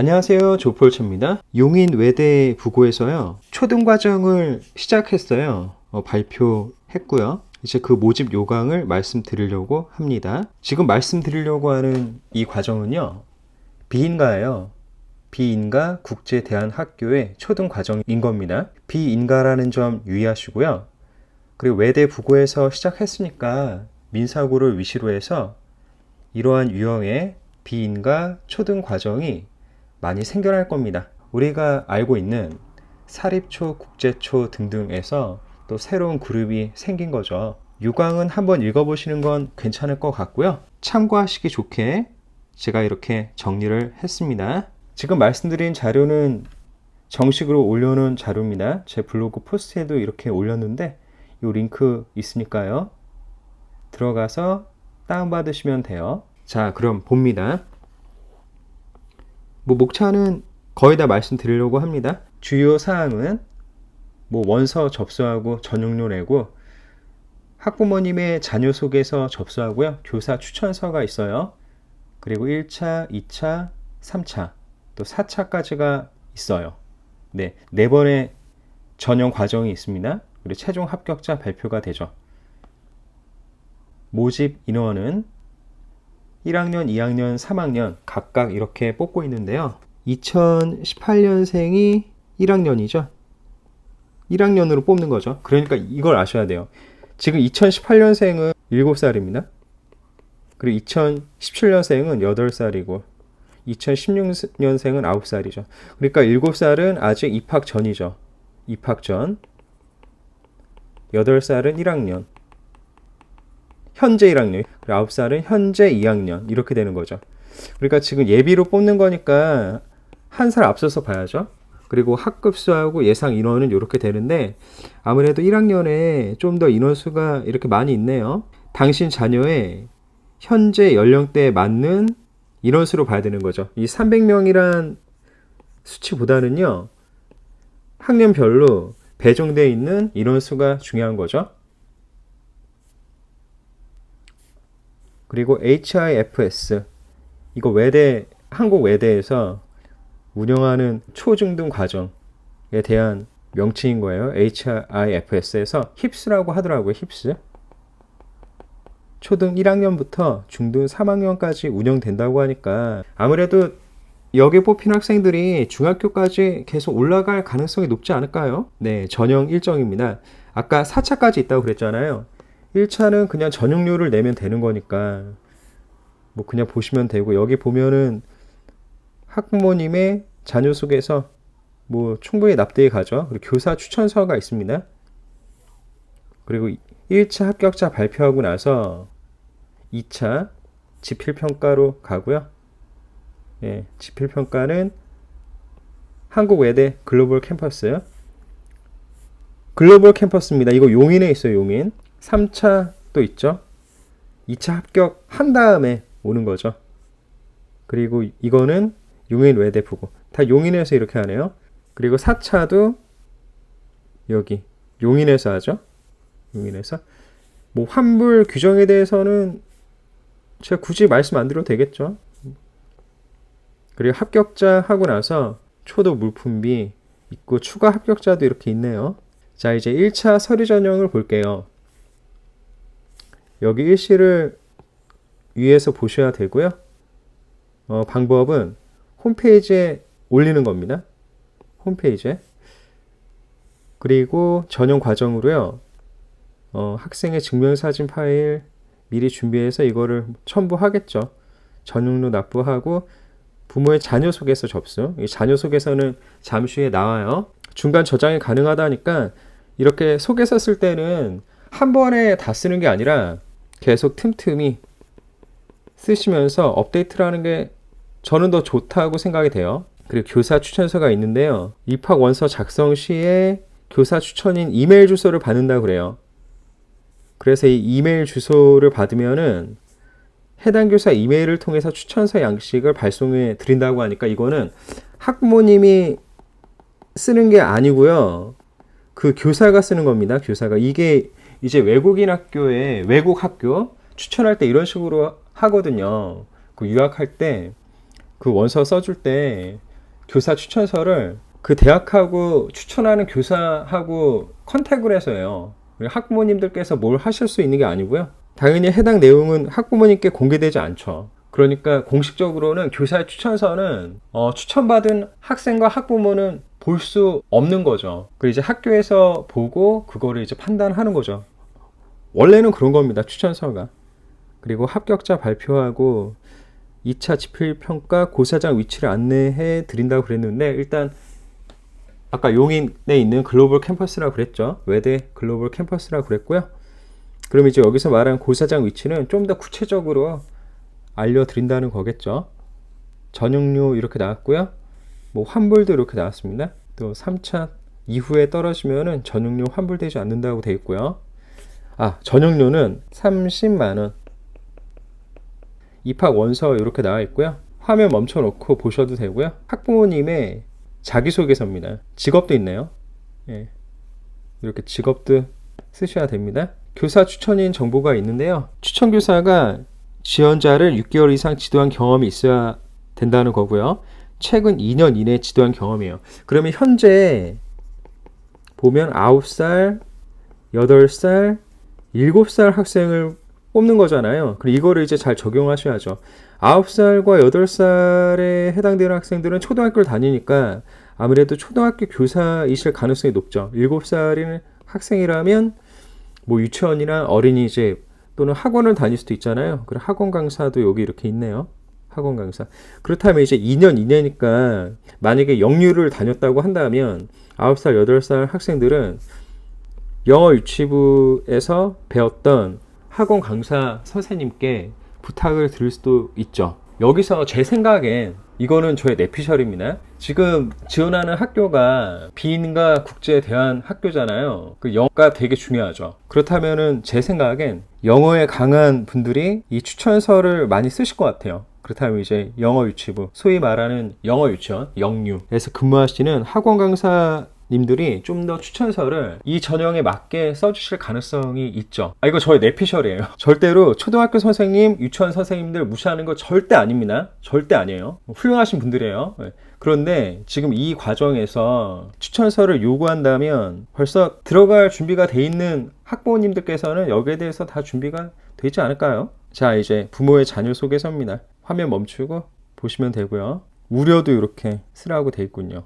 안녕하세요. 조폴츠입니다. 용인 외대 부고에서요. 초등 과정을 시작했어요. 어, 발표했고요. 이제 그 모집 요강을 말씀드리려고 합니다. 지금 말씀드리려고 하는 이 과정은요. 비인가예요. 비인가 국제대안학교의 초등 과정인 겁니다. 비인가라는 점 유의하시고요. 그리고 외대 부고에서 시작했으니까 민사고를 위시로 해서 이러한 유형의 비인가 초등 과정이 많이 생겨날 겁니다. 우리가 알고 있는 사립초, 국제초 등등에서 또 새로운 그룹이 생긴 거죠. 유광은 한번 읽어보시는 건 괜찮을 것 같고요. 참고하시기 좋게 제가 이렇게 정리를 했습니다. 지금 말씀드린 자료는 정식으로 올려놓은 자료입니다. 제 블로그 포스트에도 이렇게 올렸는데 이 링크 있으니까요. 들어가서 다운받으시면 돼요. 자, 그럼 봅니다. 뭐 목차는 거의 다 말씀드리려고 합니다. 주요 사항은 뭐 원서 접수하고 전용료 내고 학부모님의 자녀 소개서 접수하고요. 교사 추천서가 있어요. 그리고 1차, 2차, 3차, 또 4차까지가 있어요. 네, 네 번의 전형 과정이 있습니다. 그리고 최종 합격자 발표가 되죠. 모집 인원은 1학년, 2학년, 3학년 각각 이렇게 뽑고 있는데요. 2018년생이 1학년이죠. 1학년으로 뽑는 거죠. 그러니까 이걸 아셔야 돼요. 지금 2018년생은 7살입니다. 그리고 2017년생은 8살이고 2016년생은 9살이죠. 그러니까 7살은 아직 입학 전이죠. 입학 전. 8살은 1학년. 현재 1학년. 그리고 9살은 현재 2학년. 이렇게 되는 거죠. 그러니까 지금 예비로 뽑는 거니까 한 살 앞서서 봐야죠. 그리고 학급 수하고 예상 인원은 이렇게 되는데 아무래도 1학년에 좀 더 인원수가 이렇게 많이 있네요. 당신 자녀의 현재 연령대에 맞는 인원수로 봐야 되는 거죠. 이 300명이란 수치보다는요. 학년별로 배정되어 있는 인원수가 중요한 거죠. 그리고 HIFS 이거 외대 한국 외대에서 운영하는 초중등 과정에 대한 명칭인 거예요. HIFS에서 힙스라고 하더라고요. 힙스. 초등 1학년부터 중등 3학년까지 운영된다고 하니까 아무래도 여기 뽑힌 학생들이 중학교까지 계속 올라갈 가능성이 높지 않을까요? 네, 전형 일정입니다. 아까 4차까지 있다고 그랬잖아요. 1차는 그냥 전용료를 내면 되는 거니까 뭐 그냥 보시면 되고 여기 보면은 학부모님의 자녀 속에서 뭐 충분히 납득이 가죠. 그리고 교사 추천서가 있습니다. 그리고 1차 합격자 발표하고 나서 2차 지필 평가로 가고요. 예, 지필 평가는 한국 외대 글로벌 캠퍼스요. 글로벌 캠퍼스입니다. 이거 용인에 있어요, 용인. 3차 또 있죠. 2차 합격한 다음에 오는 거죠. 그리고 이거는 용인 외대 부고. 다 용인에서 이렇게 하네요. 그리고 4차도 여기 용인에서 하죠. 용인에서. 뭐 환불 규정에 대해서는 제가 굳이 말씀 안 드려도 되겠죠. 그리고 합격자 하고 나서 초도 물품비 있고 추가 합격자도 이렇게 있네요. 자, 이제 1차 서류 전형을 볼게요. 여기 일시를 위에서 보셔야 되고요. 어, 방법은 홈페이지에 올리는 겁니다. 홈페이지에. 그리고 전용 과정으로요. 어, 학생의 증명사진 파일 미리 준비해서 이거를 첨부하겠죠. 전용료 납부하고 부모의 자녀 소개서 접수. 이 자녀 소개서는 잠시 후에 나와요. 중간 저장이 가능하다니까 이렇게 소개서 쓸 때는 한 번에 다 쓰는 게 아니라 계속 틈틈이 쓰시면서 업데이트를 하는 게 저는 더 좋다고 생각이 돼요. 그리고 교사 추천서가 있는데요. 입학 원서 작성 시에 교사 추천인 이메일 주소를 받는다 그래요. 그래서 이 이메일 주소를 받으면은 해당 교사 이메일을 통해서 추천서 양식을 발송해 드린다고 하니까 이거는 학부모님이 쓰는 게 아니고요. 그 교사가 쓰는 겁니다. 교사가 이게 이제 외국인 학교에 외국 학교 추천할 때 이런 식으로 하거든요. 그 유학할 때 그 원서 써줄 때 교사 추천서를 그 대학하고 추천하는 교사하고 컨택을 해서요. 학부모님들께서 뭘 하실 수 있는 게 아니고요. 당연히 해당 내용은 학부모님께 공개되지 않죠. 그러니까 공식적으로는 교사의 추천서는 어, 추천받은 학생과 학부모는 볼 수 없는 거죠. 그리고 이제 학교에서 보고 그거를 이제 판단하는 거죠. 원래는 그런 겁니다. 추천서가. 그리고 합격자 발표하고 2차 지필평가 고사장 위치를 안내해 드린다고 그랬는데 일단 아까 용인에 있는 글로벌 캠퍼스라고 그랬죠. 외대 글로벌 캠퍼스라고 그랬고요. 그럼 이제 여기서 말한 고사장 위치는 좀 더 구체적으로 알려드린다는 거겠죠. 전용료 이렇게 나왔고요. 뭐 환불도 이렇게 나왔습니다. 또 3차 이후에 떨어지면은 전용료 환불되지 않는다고 돼 있고요. 아, 전용료는 30만 원. 입학 원서 이렇게 나와 있고요. 화면 멈춰 놓고 보셔도 되고요. 학부모님의 자기소개서입니다. 직업도 있네요. 예. 이렇게 직업도 쓰셔야 됩니다. 교사 추천인 정보가 있는데요. 추천 교사가 지원자를 6개월 이상 지도한 경험이 있어야 된다는 거고요. 최근 2년 이내 지도한 경험이에요. 그러면 현재 보면 9살, 8살, 7살 학생을 뽑는 거잖아요. 그리고 이거를 이제 잘 적용하셔야죠. 9살과 8살에 해당되는 학생들은 초등학교를 다니니까 아무래도 초등학교 교사이실 가능성이 높죠. 7살인 학생이라면 뭐 유치원이나 어린이집 또는 학원을 다닐 수도 있잖아요. 그리고 학원 강사도 여기 이렇게 있네요. 학원 강사. 그렇다면 이제 2년 이내니까 만약에 영유를 다녔다고 한다면 9살, 8살 학생들은 영어 유치부에서 배웠던 학원 강사 선생님께 부탁을 드릴 수도 있죠. 여기서 제 생각엔 이거는 저의 내피셜입니다. 지금 지원하는 학교가 비인가 국제 대한 학교잖아요. 그 영어가 되게 중요하죠. 그렇다면은 제 생각엔 영어에 강한 분들이 이 추천서를 많이 쓰실 것 같아요. 그렇다면 이제 영어 유치부, 소위 말하는 영어 유치원, 영유에서 근무하시는 학원 강사 님들이 좀 더 추천서를 이 전형에 맞게 써주실 가능성이 있죠. 아, 이거 저의 내피셜이에요. 절대로 초등학교 선생님, 유치원 선생님들 무시하는 거 절대 아닙니다. 절대 아니에요. 훌륭하신 분들이에요. 네. 그런데 지금 이 과정에서 추천서를 요구한다면 벌써 들어갈 준비가 돼 있는 학부모님들께서는 여기에 대해서 다 준비가 되지 않을까요? 자, 이제 부모의 자녀 소개서입니다. 화면 멈추고 보시면 되고요. 우려도 이렇게 쓰라고 돼 있군요.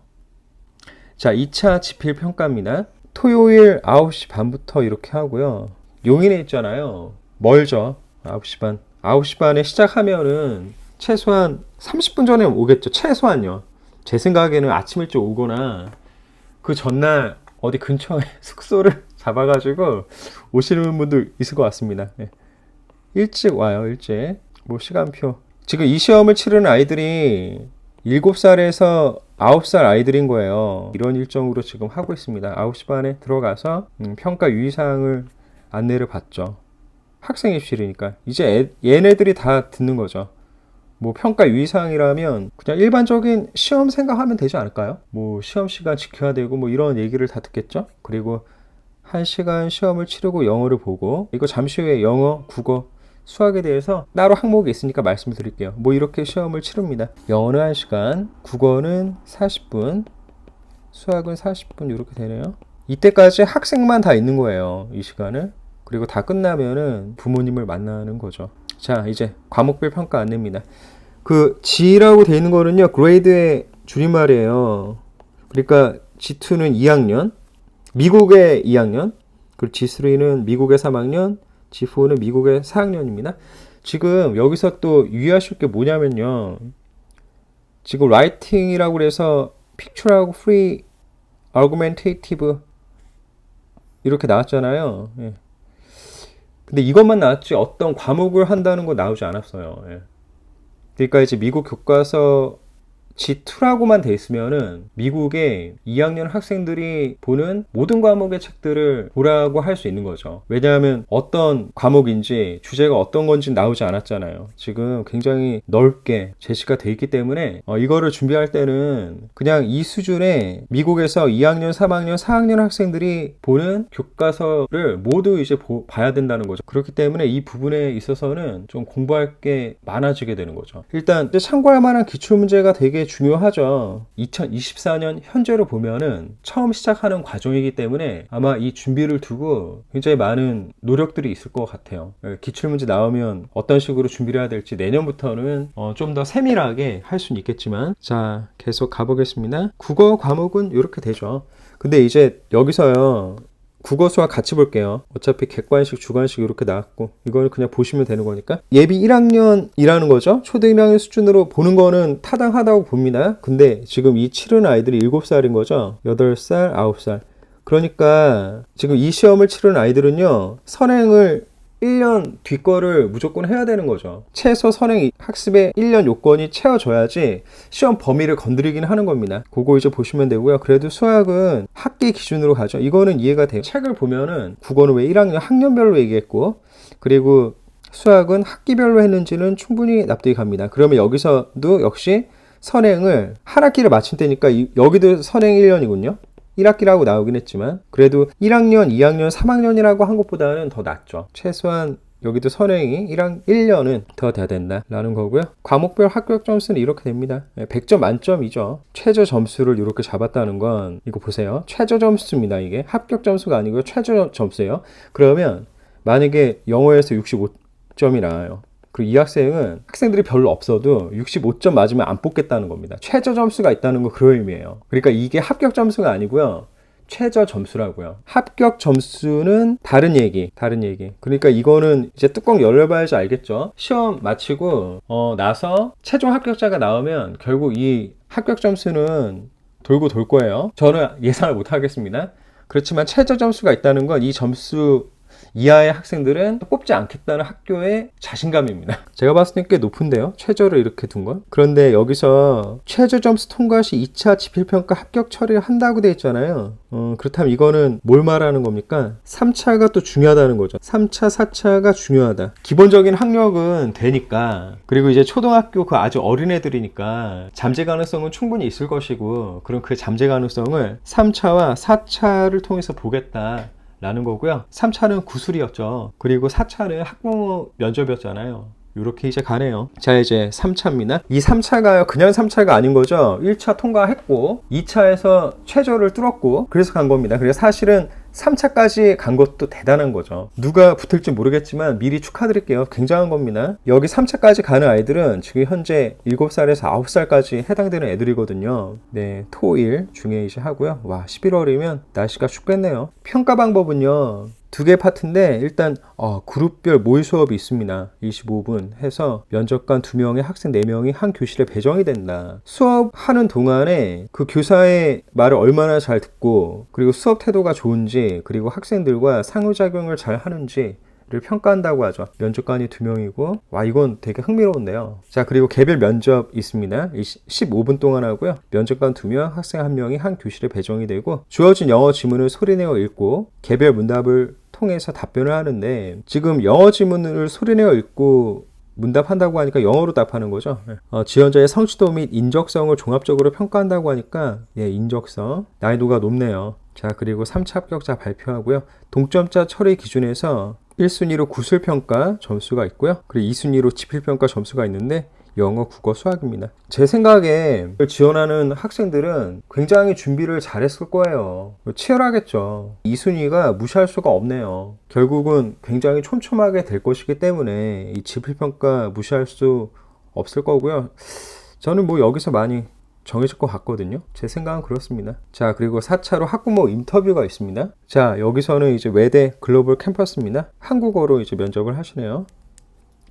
자, 2차 지필 평가입니다. 토요일 9시 반부터 이렇게 하고요. 용인에 있잖아요. 멀죠. 9시 반. 9시 반에 시작하면은 최소한 30분 전에 오겠죠. 최소한요. 제 생각에는 아침 일찍 오거나 그 전날 어디 근처에 숙소를 잡아가지고 오시는 분들 있을 것 같습니다. 예. 일찍 와요, 일찍. 뭐 시간표. 지금 이 시험을 치르는 아이들이 7살에서 9살 아이들인 거예요. 이런 일정으로 지금 하고 있습니다. 9시 반에 들어가서 음, 평가 유의사항을 안내를 받죠. 학생 입실이니까. 이제 애, 얘네들이 다 듣는 거죠. 뭐 평가 유의사항이라면 그냥 일반적인 시험 생각하면 되지 않을까요? 뭐 시험 시간 지켜야 되고 뭐 이런 얘기를 다 듣겠죠? 그리고 한 시간 시험을 치르고 영어를 보고 이거 잠시 후에 영어, 국어, 수학에 대해서 따로 항목이 있으니까 말씀을 드릴게요. 뭐 이렇게 시험을 치릅니다. 영어는 1시간, 국어는 40분, 수학은 40분 이렇게 되네요. 이때까지 학생만 다 있는 거예요. 이 시간을. 그리고 다 끝나면은 부모님을 만나는 거죠. 자, 이제 과목별 평가 안내입니다. 그 G라고 되어 있는 거는요. 그레이드의 줄임말이에요. 그러니까 G2는 2학년, 미국의 2학년, 그리고 G3는 미국의 3학년, G4는 미국의 4학년입니다. 지금 여기서 또 유의하실 게 뭐냐면요. 지금 라이팅이라고 그래서 픽처하고 프리 아구멘테이티브 이렇게 나왔잖아요. 예. 근데 이것만 나왔지 어떤 과목을 한다는 거 나오지 않았어요. 예. 그러니까 이제 미국 교과서 G2라고만 돼 있으면은 미국의 2학년 학생들이 보는 모든 과목의 책들을 보라고 할 수 있는 거죠. 왜냐하면 어떤 과목인지 주제가 어떤 건지 나오지 않았잖아요. 지금 굉장히 넓게 제시가 돼 있기 때문에 어, 이거를 준비할 때는 그냥 이 수준의 미국에서 2학년, 3학년, 4학년 학생들이 보는 교과서를 모두 이제 보- 봐야 된다는 거죠. 그렇기 때문에 이 부분에 있어서는 좀 공부할 게 많아지게 되는 거죠. 일단 참고할 만한 기출 문제가 되게 중요하죠. 2024년 현재로 보면은 처음 시작하는 과정이기 때문에 아마 이 준비를 두고 굉장히 많은 노력들이 있을 것 같아요. 예, 기출문제 나오면 어떤 식으로 준비를 해야 될지 내년부터는 어, 좀더 세밀하게 할 수는 있겠지만 자 계속 가보겠습니다. 국어 과목은 이렇게 되죠. 근데 이제 여기서요. 국어 수학 같이 볼게요. 어차피 객관식, 주관식 이렇게 나왔고 이거는 그냥 보시면 되는 거니까 예비 1학년이라는 거죠. 초등 1학년 수준으로 보는 거는 타당하다고 봅니다. 근데 지금 이 치르는 아이들이 7살인 거죠. 8살, 9살. 그러니까 지금 이 시험을 치르는 아이들은요. 선행을 1년 뒤 거를 무조건 해야 되는 거죠. 최소 선행 학습의 1년 요건이 채워져야지 시험 범위를 건드리긴 하는 겁니다. 그거 이제 보시면 되고요. 그래도 수학은 학기 기준으로 가죠. 이거는 이해가 돼요. 책을 보면은 국어는 왜 1학년 학년별로 얘기했고 그리고 수학은 학기별로 했는지는 충분히 납득이 갑니다. 그러면 여기서도 역시 선행을 한 학기를 마친 때니까 이- 여기도 선행 1년이군요. 1학기라고 나오긴 했지만 그래도 1학년, 2학년, 3학년이라고 한 것보다는 더 낫죠. 최소한 여기도 선행이 1학 1년은 더 돼야 된다라는 거고요. 과목별 합격 점수는 이렇게 됩니다. 네, 100점 만점이죠. 최저 점수를 이렇게 잡았다는 건 이거 보세요. 최저 점수입니다. 이게 합격 점수가 아니고요. 최저 점수예요. 그러면 만약에 영어에서 65점이 나와요. 그리고 이 학생은 학생들이 별로 없어도 65점 맞으면 안 뽑겠다는 겁니다. 최저 점수가 있다는 거 그런 의미예요. 그러니까 이게 합격 점수가 아니고요. 최저 점수라고요. 합격 점수는 다른 얘기, 다른 얘기. 그러니까 이거는 이제 뚜껑 열려봐야지 알겠죠. 시험 마치고 어, 나서 최종 합격자가 나오면 결국 이 합격 점수는 돌고 돌 거예요. 저는 예상을 못 하겠습니다. 그렇지만 최저 점수가 있다는 건 이 점수 이하의 학생들은 뽑지 않겠다는 학교의 자신감입니다. 제가 봤을 때 꽤 높은데요. 최저를 이렇게 둔 건. 그런데 여기서 최저 점수 통과 시 2차 지필평가 합격 처리를 한다고 돼 있잖아요. 어, 그렇다면 이거는 뭘 말하는 겁니까? 3차가 또 중요하다는 거죠. 3차, 4차가 중요하다. 기본적인 학력은 되니까 그리고 이제 초등학교 그 아주 어린 애들이니까 잠재 가능성은 충분히 있을 것이고 그럼 그 잠재 가능성을 3차와 4차를 통해서 보겠다. 라는 거고요. 3차는 구술이었죠. 그리고 4차는 학부모 면접이었잖아요. 이렇게 이제 가네요. 자, 이제 3차입니다. 이 3차가 그냥 3차가 아닌 거죠. 1차 통과했고, 2차에서 최저를 뚫었고, 그래서 간 겁니다. 그래서 사실은 3차까지 간 것도 대단한 거죠. 누가 붙을지 모르겠지만 미리 축하드릴게요. 굉장한 겁니다. 여기 3차까지 가는 아이들은 지금 현재 7살에서 9살까지 해당되는 애들이거든요. 네, 토일 중에 이제 하고요. 와, 11월이면 날씨가 춥겠네요. 평가 방법은요. 두 개 파트인데 일단 어, 그룹별 모의 수업이 있습니다. 25분 해서 면접관 2명에 학생 4명이 한 교실에 배정이 된다. 수업하는 동안에 그 교사의 말을 얼마나 잘 듣고 그리고 수업 태도가 좋은지 그리고 학생들과 상호작용을 잘 하는지 를 평가한다고 하죠. 면접관이 두 명이고, 와, 이건 되게 흥미로운데요. 자, 그리고 개별 면접 있습니다. 15분 동안 하고요. 면접관 두 명, 학생 한 명이 한 교실에 배정이 되고, 주어진 영어 지문을 소리내어 읽고, 개별 문답을 통해서 답변을 하는데, 지금 영어 지문을 소리내어 읽고, 문답한다고 하니까 영어로 답하는 거죠. 어, 지원자의 성취도 및 인적성을 종합적으로 평가한다고 하니까, 예, 인적성. 난이도가 높네요. 자, 그리고 3차 합격자 발표하고요. 동점자 처리 기준에서 1순위로 구술평가 점수가 있고요. 그리고 2순위로 지필평가 점수가 있는데 영어, 국어, 수학입니다. 제 생각에 지원하는 학생들은 굉장히 준비를 잘했을 거예요. 치열하겠죠. 2순위가 무시할 수가 없네요. 결국은 굉장히 촘촘하게 될 것이기 때문에 이 지필평가 무시할 수 없을 거고요. 저는 뭐 여기서 많이 정해질 것 같거든요. 제 생각은 그렇습니다. 자, 그리고 4차로 학부모 인터뷰가 있습니다. 자, 여기서는 이제 외대 글로벌 캠퍼스입니다. 한국어로 이제 면접을 하시네요.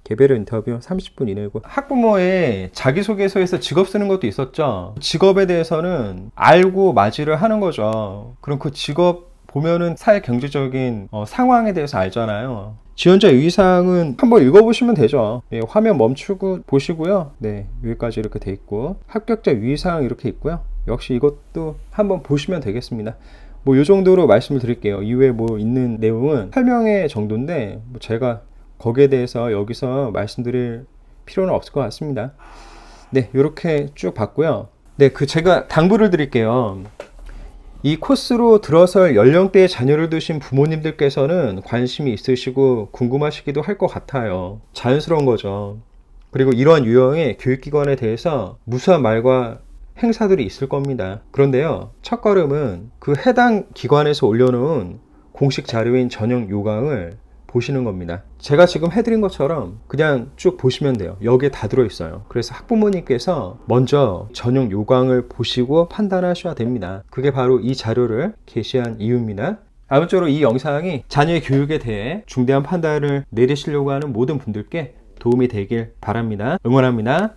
개별 인터뷰 30분 이내고 학부모의 자기소개서에서 직업 쓰는 것도 있었죠. 직업에 대해서는 알고 맞이를 하는 거죠. 그럼 그 직업 보면은 사회 경제적인 어, 상황에 대해서 알잖아요. 지원자 유의사항은 한번 읽어보시면 되죠. 예, 화면 멈추고 보시고요. 네, 여기까지 이렇게 돼 있고 합격자 유의사항 이렇게 있고요. 역시 이것도 한번 보시면 되겠습니다. 뭐 이 정도로 말씀을 드릴게요. 이후에 뭐 있는 내용은 설명의 정도인데 뭐 제가 거기에 대해서 여기서 말씀드릴 필요는 없을 것 같습니다. 네, 이렇게 쭉 봤고요. 네, 그 제가 당부를 드릴게요. 이 코스로 들어설 연령대의 자녀를 두신 부모님들께서는 관심이 있으시고 궁금하시기도 할 것 같아요. 자연스러운 거죠. 그리고 이러한 유형의 교육기관에 대해서 무수한 말과 행사들이 있을 겁니다. 그런데요, 첫 걸음은 그 해당 기관에서 올려놓은 공식 자료인 전형 요강을 보시는 겁니다. 제가 지금 해드린 것처럼 그냥 쭉 보시면 돼요. 여기에 다 들어있어요. 그래서 학부모님께서 먼저 전용 요강을 보시고 판단하셔야 됩니다. 그게 바로 이 자료를 게시한 이유입니다. 아무쪼록 이 영상이 자녀의 교육에 대해 중대한 판단을 내리시려고 하는 모든 분들께 도움이 되길 바랍니다. 응원합니다.